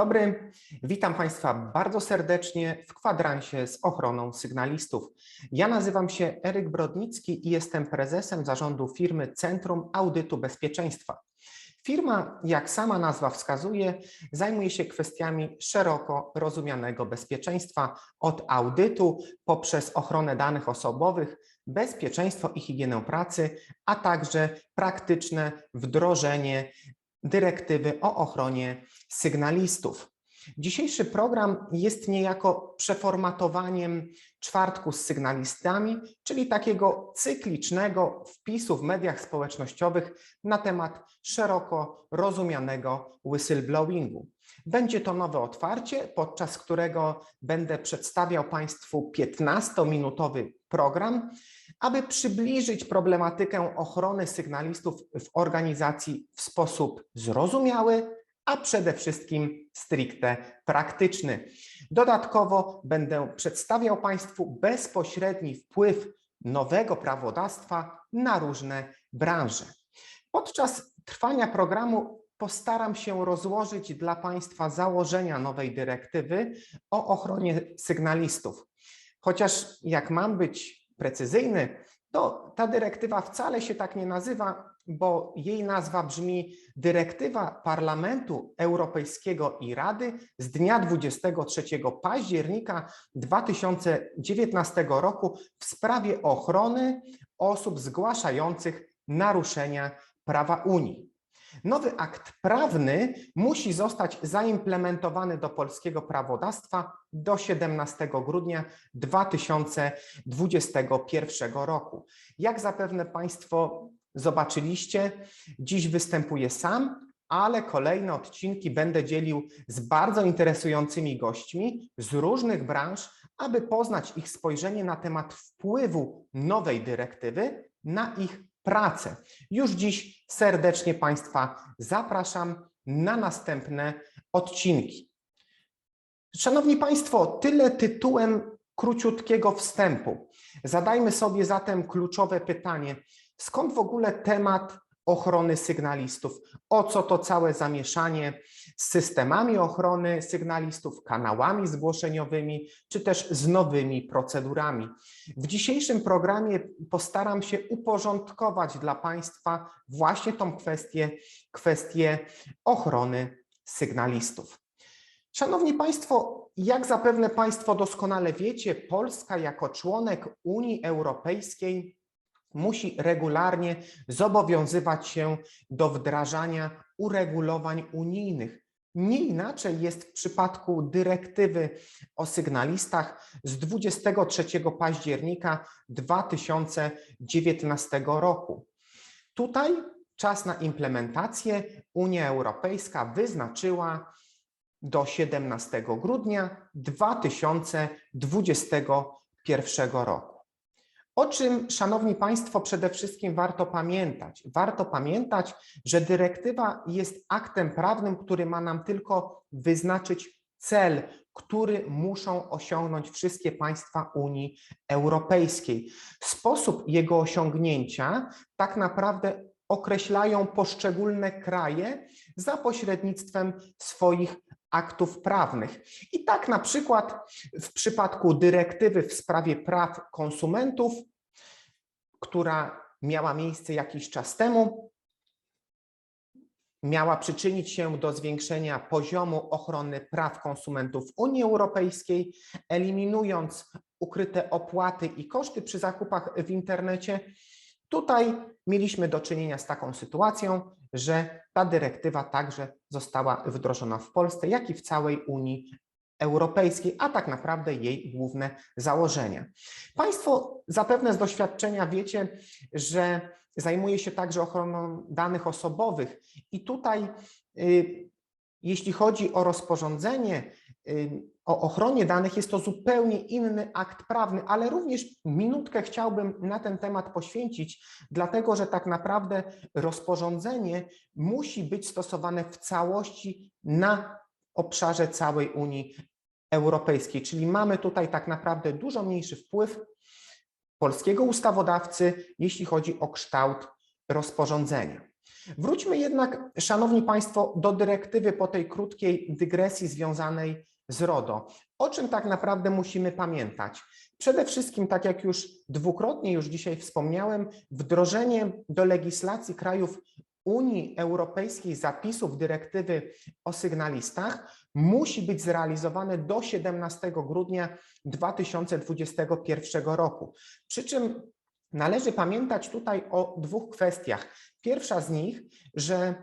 dobry, witam Państwa bardzo serdecznie w kwadransie z ochroną sygnalistów. Ja nazywam się Eryk Brodnicki i jestem prezesem zarządu firmy Centrum Audytu Bezpieczeństwa. Firma, jak sama nazwa wskazuje, zajmuje się kwestiami szeroko rozumianego bezpieczeństwa od audytu poprzez ochronę danych osobowych, bezpieczeństwo i higienę pracy, a także praktyczne wdrożenie dyrektywy o ochronie sygnalistów. Dzisiejszy program jest niejako przeformatowaniem czwartku z sygnalistami, czyli takiego cyklicznego wpisu w mediach społecznościowych na temat szeroko rozumianego whistleblowingu. Będzie to nowe otwarcie, podczas którego będę przedstawiał Państwu 15-minutowy program, aby przybliżyć problematykę ochrony sygnalistów w organizacji w sposób zrozumiały, a przede wszystkim stricte praktyczny. Dodatkowo będę przedstawiał Państwu bezpośredni wpływ nowego prawodawstwa na różne branże. Podczas trwania programu postaram się rozłożyć dla Państwa założenia nowej dyrektywy o ochronie sygnalistów. Chociaż jak mam być precyzyjny, to ta dyrektywa wcale się tak nie nazywa, bo jej nazwa brzmi Dyrektywa Parlamentu Europejskiego i Rady z dnia 23 października 2019 roku w sprawie ochrony osób zgłaszających naruszenia prawa Unii. Nowy akt prawny musi zostać zaimplementowany do polskiego prawodawstwa do 17 grudnia 2021 roku. Jak zapewne Państwo zobaczyliście, dziś występuję sam, ale kolejne odcinki będę dzielił z bardzo interesującymi gośćmi z różnych branż, aby poznać ich spojrzenie na temat wpływu nowej dyrektywy na ich pracę. Już dziś serdecznie Państwa zapraszam na następne odcinki. Szanowni Państwo, tyle tytułem króciutkiego wstępu. Zadajmy sobie zatem kluczowe pytanie, skąd w ogóle temat ochrony sygnalistów? O co to całe zamieszanie z systemami ochrony sygnalistów, kanałami zgłoszeniowymi, czy też z nowymi procedurami? W dzisiejszym programie postaram się uporządkować dla Państwa właśnie tą kwestię, kwestię ochrony sygnalistów. Szanowni Państwo, jak zapewne Państwo doskonale wiecie, Polska jako członek Unii Europejskiej musi regularnie zobowiązywać się do wdrażania uregulowań unijnych. Nie inaczej jest w przypadku dyrektywy o sygnalistach z 23 października 2019 roku. Tutaj czas na implementację Unia Europejska wyznaczyła do 17 grudnia 2021 roku. O czym, Szanowni Państwo, przede wszystkim warto pamiętać? Warto pamiętać, że dyrektywa jest aktem prawnym, który ma nam tylko wyznaczyć cel, który muszą osiągnąć wszystkie państwa Unii Europejskiej. Sposób jego osiągnięcia tak naprawdę określają poszczególne kraje za pośrednictwem swoich aktów prawnych. I tak na przykład w przypadku dyrektywy w sprawie praw konsumentów, która miała miejsce jakiś czas temu, miała przyczynić się do zwiększenia poziomu ochrony praw konsumentów Unii Europejskiej, eliminując ukryte opłaty i koszty przy zakupach w internecie. Tutaj mieliśmy do czynienia z taką sytuacją, że ta dyrektywa także została wdrożona w Polsce, jak i w całej Unii Europejskiej, a tak naprawdę jej główne założenia. Państwo zapewne z doświadczenia wiecie, że zajmuje się także ochroną danych osobowych i tutaj y, jeśli chodzi o rozporządzenie o ochronie danych, jest to zupełnie inny akt prawny, ale również minutkę chciałbym na ten temat poświęcić, dlatego że tak naprawdę rozporządzenie musi być stosowane w całości na obszarze całej Unii Europejskiej, czyli mamy tutaj tak naprawdę dużo mniejszy wpływ polskiego ustawodawcy, jeśli chodzi o kształt rozporządzenia. Wróćmy jednak, Szanowni Państwo, do dyrektywy po tej krótkiej dygresji związanej z RODO. O czym tak naprawdę musimy pamiętać? Przede wszystkim, tak jak już dwukrotnie już dzisiaj wspomniałem, wdrożenie do legislacji krajów Unii Europejskiej zapisów dyrektywy o sygnalistach musi być zrealizowane do 17 grudnia 2021 roku. Przy czym należy pamiętać tutaj o dwóch kwestiach. Pierwsza z nich, że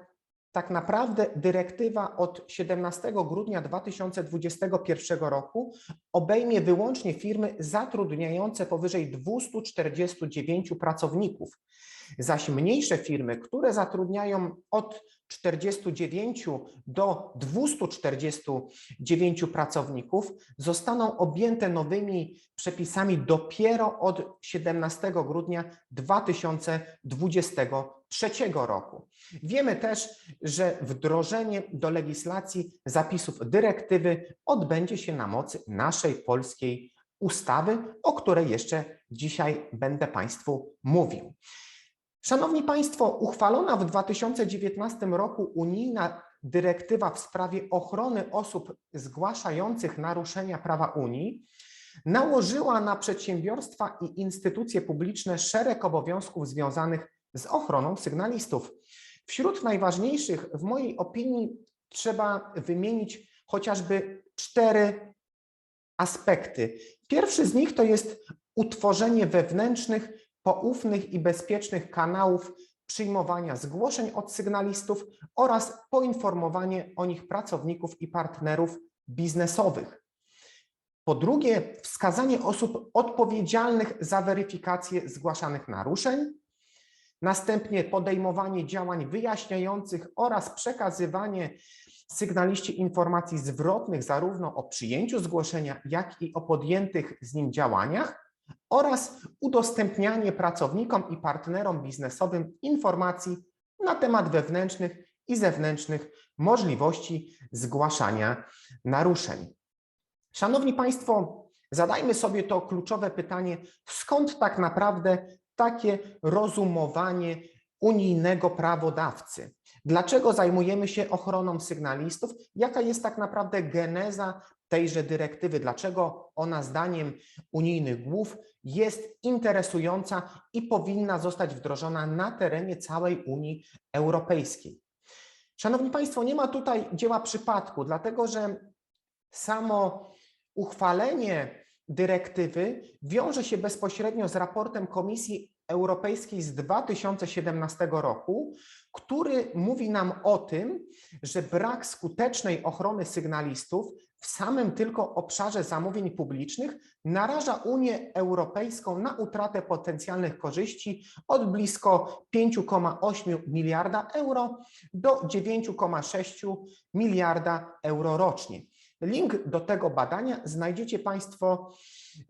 tak naprawdę dyrektywa od 17 grudnia 2021 roku obejmie wyłącznie firmy zatrudniające powyżej 249 pracowników. Zaś mniejsze firmy, które zatrudniają od 49 do 249 pracowników, zostaną objęte nowymi przepisami dopiero od 17 grudnia 2023 roku. Wiemy też, że wdrożenie do legislacji zapisów dyrektywy odbędzie się na mocy naszej polskiej ustawy, o której jeszcze dzisiaj będę Państwu mówił. Szanowni Państwo, uchwalona w 2019 roku unijna dyrektywa w sprawie ochrony osób zgłaszających naruszenia prawa Unii nałożyła na przedsiębiorstwa i instytucje publiczne szereg obowiązków związanych z ochroną sygnalistów. Wśród najważniejszych, w mojej opinii, trzeba wymienić chociażby cztery aspekty. Pierwszy z nich to jest utworzenie wewnętrznych poufnych i bezpiecznych kanałów przyjmowania zgłoszeń od sygnalistów oraz poinformowanie o nich pracowników i partnerów biznesowych. Po drugie, wskazanie osób odpowiedzialnych za weryfikację zgłaszanych naruszeń. Następnie podejmowanie działań wyjaśniających oraz przekazywanie sygnaliści informacji zwrotnych zarówno o przyjęciu zgłoszenia, jak i o podjętych z nim działaniach oraz udostępnianie pracownikom i partnerom biznesowym informacji na temat wewnętrznych i zewnętrznych możliwości zgłaszania naruszeń. Szanowni Państwo, zadajmy sobie to kluczowe pytanie, skąd tak naprawdę takie rozumowanie unijnego prawodawcy? Dlaczego zajmujemy się ochroną sygnalistów? Jaka jest tak naprawdę geneza tejże dyrektywy, dlaczego ona zdaniem unijnych głów jest interesująca i powinna zostać wdrożona na terenie całej Unii Europejskiej. Szanowni Państwo, nie ma tutaj dzieła przypadku, dlatego że samo uchwalenie dyrektywy wiąże się bezpośrednio z raportem Komisji Europejskiej z 2017 roku, który mówi nam o tym, że brak skutecznej ochrony sygnalistów w samym tylko obszarze zamówień publicznych naraża Unię Europejską na utratę potencjalnych korzyści od blisko 5,8 miliarda euro do 9,6 miliarda euro rocznie. Link do tego badania znajdziecie Państwo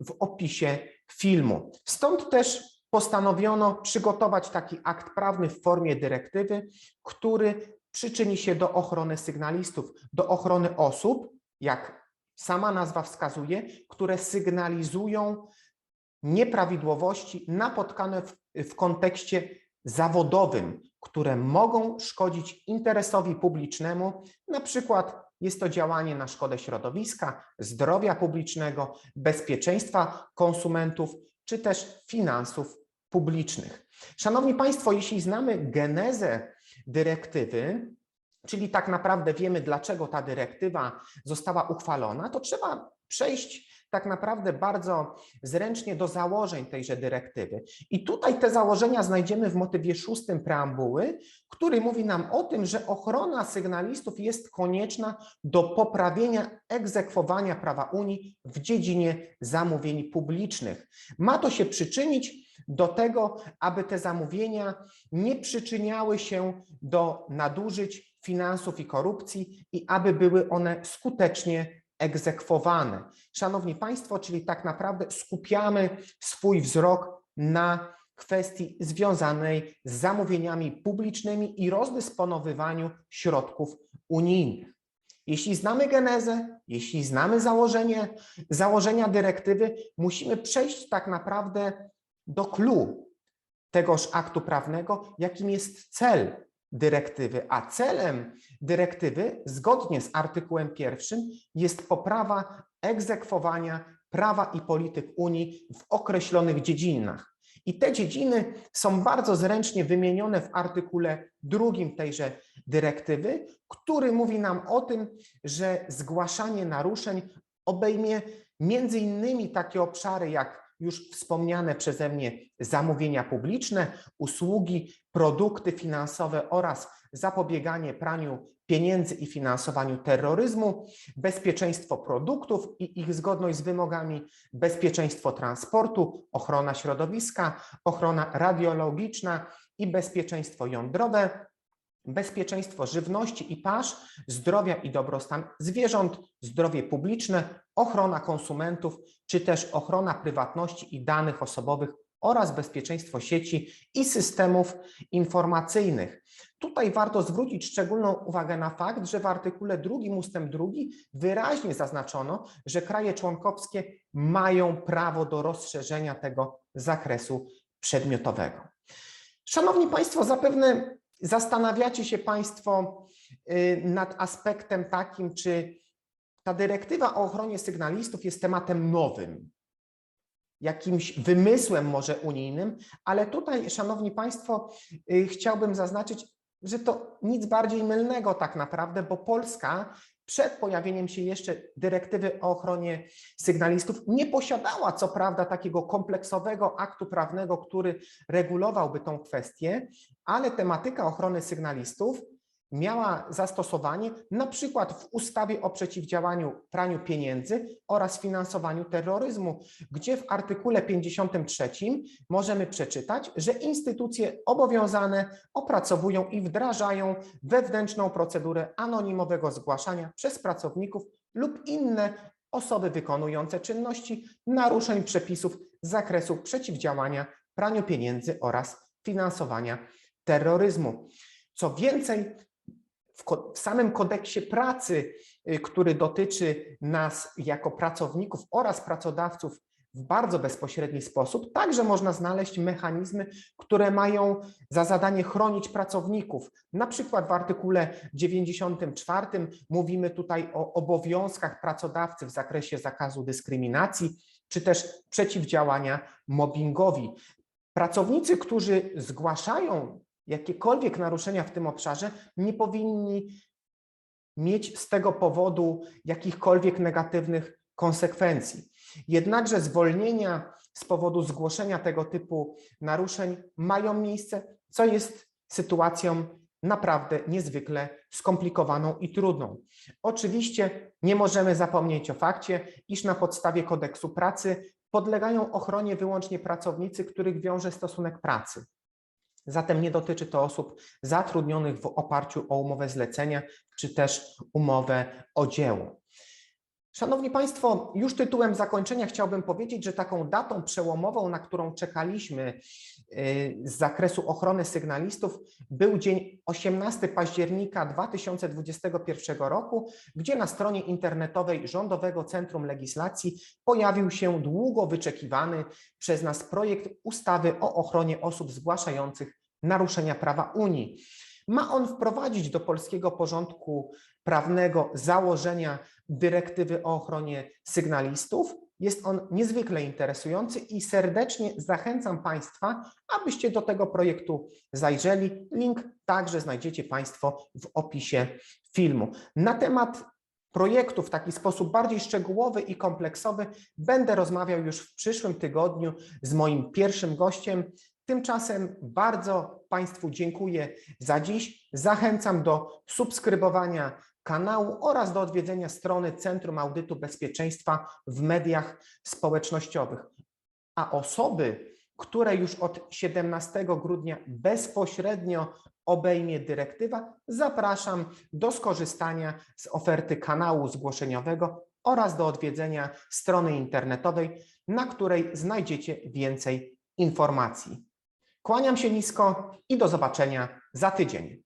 w opisie filmu. Stąd też postanowiono przygotować taki akt prawny w formie dyrektywy, który przyczyni się do ochrony sygnalistów, do ochrony osób, jak sama nazwa wskazuje, które sygnalizują nieprawidłowości napotkane w, w kontekście zawodowym, które mogą szkodzić interesowi publicznemu, na przykład jest to działanie na szkodę środowiska, zdrowia publicznego, bezpieczeństwa konsumentów czy też finansów publicznych. Szanowni Państwo, jeśli znamy genezę dyrektywy, czyli tak naprawdę wiemy, dlaczego ta dyrektywa została uchwalona, to trzeba przejść tak naprawdę bardzo zręcznie do założeń tejże dyrektywy. I tutaj te założenia znajdziemy w motywie szóstym preambuły, który mówi nam o tym, że ochrona sygnalistów jest konieczna do poprawienia egzekwowania prawa Unii w dziedzinie zamówień publicznych. Ma to się przyczynić do tego, aby te zamówienia nie przyczyniały się do nadużyć finansów i korupcji i aby były one skutecznie egzekwowane. Szanowni Państwo, czyli tak naprawdę skupiamy swój wzrok na kwestii związanej z zamówieniami publicznymi i rozdysponowywaniu środków unijnych. Jeśli znamy genezę, jeśli znamy założenie, założenia dyrektywy, musimy przejść tak naprawdę do clue tegoż aktu prawnego, jakim jest cel dyrektywy, a celem dyrektywy, zgodnie z artykułem pierwszym, jest poprawa egzekwowania prawa i polityk Unii w określonych dziedzinach. I te dziedziny są bardzo zręcznie wymienione w artykule drugim tejże dyrektywy, który mówi nam o tym, że zgłaszanie naruszeń obejmie między innymi takie obszary jak już wspomniane przeze mnie zamówienia publiczne, usługi, produkty finansowe oraz zapobieganie praniu pieniędzy i finansowaniu terroryzmu, bezpieczeństwo produktów i ich zgodność z wymogami, bezpieczeństwo transportu, ochrona środowiska, ochrona radiologiczna i bezpieczeństwo jądrowe, bezpieczeństwo żywności i pasz, zdrowia i dobrostan zwierząt, zdrowie publiczne, ochrona konsumentów, czy też ochrona prywatności i danych osobowych oraz bezpieczeństwo sieci i systemów informacyjnych. Tutaj warto zwrócić szczególną uwagę na fakt, że w artykule drugim ustęp drugi wyraźnie zaznaczono, że kraje członkowskie mają prawo do rozszerzenia tego zakresu przedmiotowego. Szanowni Państwo, zapewne zastanawiacie się Państwo y, nad aspektem takim, czy ta dyrektywa o ochronie sygnalistów jest tematem nowym, jakimś wymysłem może unijnym, ale tutaj, Szanowni Państwo, y, chciałbym zaznaczyć, że to nic bardziej mylnego tak naprawdę, bo Polska przed pojawieniem się jeszcze dyrektywy o ochronie sygnalistów nie posiadała co prawda takiego kompleksowego aktu prawnego, który regulowałby tą kwestię, ale tematyka ochrony sygnalistów miała zastosowanie na przykład w ustawie o przeciwdziałaniu praniu pieniędzy oraz finansowaniu terroryzmu, gdzie w artykule 53 możemy przeczytać, że instytucje obowiązane opracowują i wdrażają wewnętrzną procedurę anonimowego zgłaszania przez pracowników lub inne osoby wykonujące czynności naruszeń przepisów z zakresu przeciwdziałania praniu pieniędzy oraz finansowania terroryzmu. Co więcej, w, w samym kodeksie pracy, y, który dotyczy nas jako pracowników oraz pracodawców w bardzo bezpośredni sposób, także można znaleźć mechanizmy, które mają za zadanie chronić pracowników. Na przykład w artykule 94 mówimy tutaj o obowiązkach pracodawcy w zakresie zakazu dyskryminacji, czy też przeciwdziałania mobbingowi. Pracownicy, którzy zgłaszają jakiekolwiek naruszenia w tym obszarze nie powinni mieć z tego powodu jakichkolwiek negatywnych konsekwencji. Jednakże zwolnienia z powodu zgłoszenia tego typu naruszeń mają miejsce, co jest sytuacją naprawdę niezwykle skomplikowaną i trudną. Oczywiście nie możemy zapomnieć o fakcie, iż na podstawie kodeksu pracy podlegają ochronie wyłącznie pracownicy, których wiąże stosunek pracy. Zatem nie dotyczy to osób zatrudnionych w oparciu o umowę zlecenia czy też umowę o dzieło. Szanowni Państwo, już tytułem zakończenia chciałbym powiedzieć, że taką datą przełomową, na którą czekaliśmy y, z zakresu ochrony sygnalistów, był dzień 18 października 2021 roku, gdzie na stronie internetowej Rządowego Centrum Legislacji pojawił się długo wyczekiwany przez nas projekt ustawy o ochronie osób zgłaszających naruszenia prawa Unii. Ma on wprowadzić do polskiego porządku prawnego założenia dyrektywy o ochronie sygnalistów. Jest on niezwykle interesujący i serdecznie zachęcam Państwa, abyście do tego projektu zajrzeli. Link także znajdziecie Państwo w opisie filmu. Na temat projektu w taki sposób bardziej szczegółowy i kompleksowy będę rozmawiał już w przyszłym tygodniu z moim pierwszym gościem, Tymczasem bardzo Państwu dziękuję za dziś. Zachęcam do subskrybowania kanału oraz do odwiedzenia strony Centrum Audytu Bezpieczeństwa w mediach społecznościowych. A osoby, które już od 17 grudnia bezpośrednio obejmie dyrektywa, zapraszam do skorzystania z oferty kanału zgłoszeniowego oraz do odwiedzenia strony internetowej, na której znajdziecie więcej informacji. Kłaniam się nisko i do zobaczenia za tydzień.